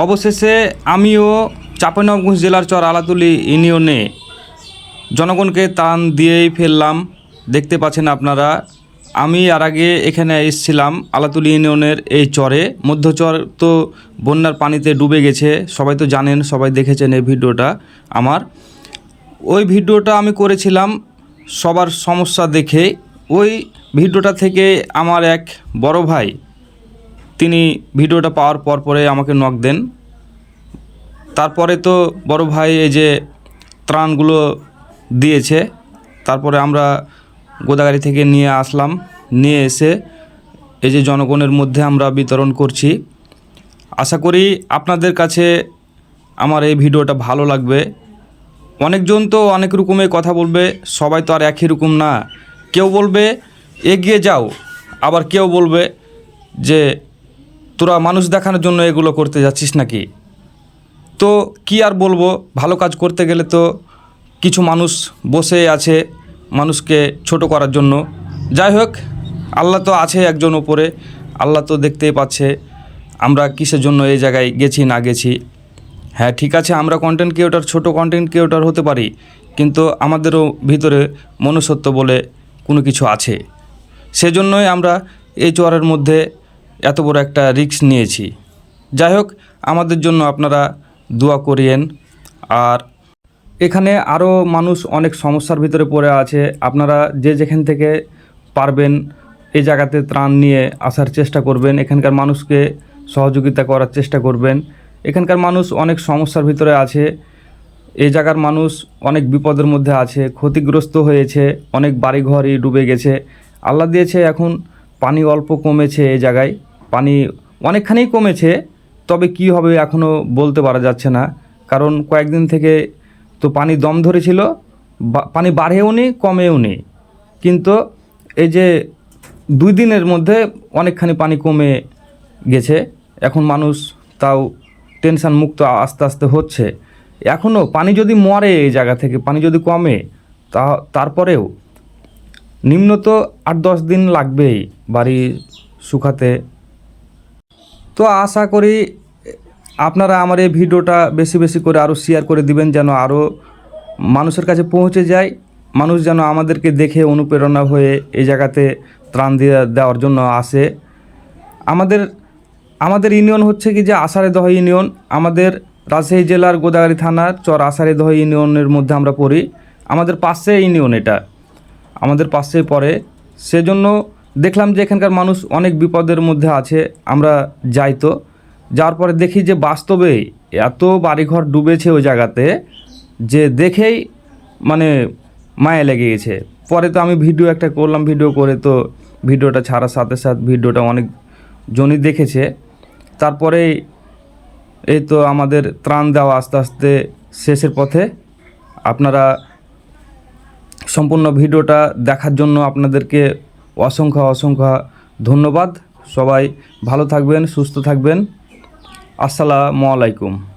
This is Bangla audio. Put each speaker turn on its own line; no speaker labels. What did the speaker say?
অবশেষে আমিও চাঁপাইনবাবগঞ্জ জেলার চর আলাতুলি ইউনিয়নে জনগণকে ত্রাণ দিয়েই ফেললাম। দেখতে পাচ্ছেন আপনারা, আমি আর আগে এখানে এসেছিলাম আলাতুলি ইউনিয়নের এই চরে। মধ্যচর তো বন্যার পানিতে ডুবে গেছে, সবাই তো জানেন, সবাই দেখেছেন এই ভিডিওটা আমার। ওই ভিডিওটা আমি করেছিলাম সবার সমস্যা দেখে। ওই ভিডিওটা থেকে আমার এক বড় ভাই তিনি ভিডিওটা পাওয়ার পর পরে আমাকে নক দেন। তারপরে তো বড় ভাই এই যে ত্রাণগুলো দিয়েছে, তারপরে আমরা গোদাগাড়ি থেকে নিয়ে আসলাম, নিয়ে এসে এই যে জনগণের মধ্যে আমরা বিতরণ করছি। আশা করি আপনাদের কাছে আমার এই ভিডিওটা ভালো লাগবে। অনেকজন তো অনেক রকমের কথা বলবে, সবাই তো আর একই রকম না। কেউ বলবে, এগিয়ে যাও, আবার কেউ বলবে যে তোরা মানুষ দেখানোর জন্য এগুলো করতে যাচ্ছিস নাকি? তো কি আর বলব, ভালো কাজ করতে গেলে তো কিছু মানুষ বসে আছে মানুষকে ছোট করার জন্য। যাই হোক, আল্লাহ তো আছে একজন ওপরে আল্লাহ তো দেখতেই পাচ্ছে আমরা কিসের জন্য এই জায়গায় গেছি, না গেছি। হ্যাঁ ঠিক আছে, আমরা কন্টেন্ট ক্রিয়েটার ছোট কন্টেন্ট ক্রিয়েটার হতে পারি, কিন্তু আমাদেরও ভিতরে মনুষ্যত্ব বলে কোনো কিছু আছে। সেজন্যই আমরা এই চরের মধ্যে এত বড় একটা রিস্ক নিয়েছি। যাই হোক আমাদের জন্য আপনারা দোয়া করিয়েন। আর এখানে আরও মানুষ অনেক সমস্যার ভিতরে পড়ে আছে। আপনারা যে যেখান থেকে পারবেন এই জায়গাতে ত্রাণ নিয়ে আসার চেষ্টা করবেন। এখানকার মানুষকে সহযোগিতা করার চেষ্টা করবেন। এখানকার মানুষ অনেক সমস্যার ভিতরে আছে। এই জায়গার মানুষ অনেক বিপদের মধ্যে আছে, ক্ষতিগ্রস্ত হয়েছে, অনেক বাড়িঘরই ডুবে গেছে। আল্লাহ দিয়েছে এখন পানি অল্প কমেছে এই জায়গায়। পানি অনেকখানি কমেছে, তবে কি হবে এখনও বলতে পারা যাচ্ছে না। কারণ কয়েকদিন থেকে তো পানি দম ধরেছিল পানি বাড়েও নি, কমেও নি। কিন্তু এই যে দুই দিনের মধ্যে অনেকখানি পানি কমে গেছে, এখন মানুষ তাও টেনশন মুক্ত আস্তে আস্তে হচ্ছে। এখনও পানি যদি মরে এই জায়গা থেকে, পানি যদি কমে, তা তারপরেও নিম্নত আট দশ দিন লাগবেই বাড়ি শুকাতে। তো আশা করি আপনারা আমার এই ভিডিওটা বেশি বেশি করে আরও শেয়ার করে দিবেন যেন আরও মানুষের কাছে পৌঁছে যায়। মানুষ যেন আমাদেরকে দেখে, অনুপ্রেরণা হয়ে এই জায়গাতে ত্রাণ দিয়ে দেওয়ার জন্য আসে। আমাদের আমাদের ইউনিয়ন হচ্ছে কি যে আষাঢ়েদহ ইউনিয়ন আমাদের রাজশাহী জেলার গোদাগাড়ি থানার চর আষাঢ়েদহ ইউনিয়নের মধ্যে আমরা পড়ি। আমাদের পাশে ইউনিয়ন এটা। আমাদের পাশে পড়ে। সেজন্য দেখলাম যে এখানকার মানুষ অনেক বিপদের মধ্যে আছে, আমরা যাই তো। যাওয়ার পরে দেখি যে বাস্তবে এত বাড়িঘর ডুবেছে ওই জায়গাতে যে দেখেই মানে মায়া লেগে গেছে। পরে তো আমি ভিডিও একটা করলাম, ভিডিও করে তো ভিডিওটা ছাড়ার সাথে সাথে ভিডিওটা অনেক জনই দেখেছে। তারপরে এই তো আমাদের ত্রাণ দেওয়া আস্তে আস্তে শেষের পথে। আপনারা সম্পূর্ণ ভিডিওটা দেখার জন্য আপনাদেরকে অসংখ্য অসংখ্য ধন্যবাদ। সবাই ভালো থাকবেন সুস্থ থাকবেন। আসসালামু আলাইকুম।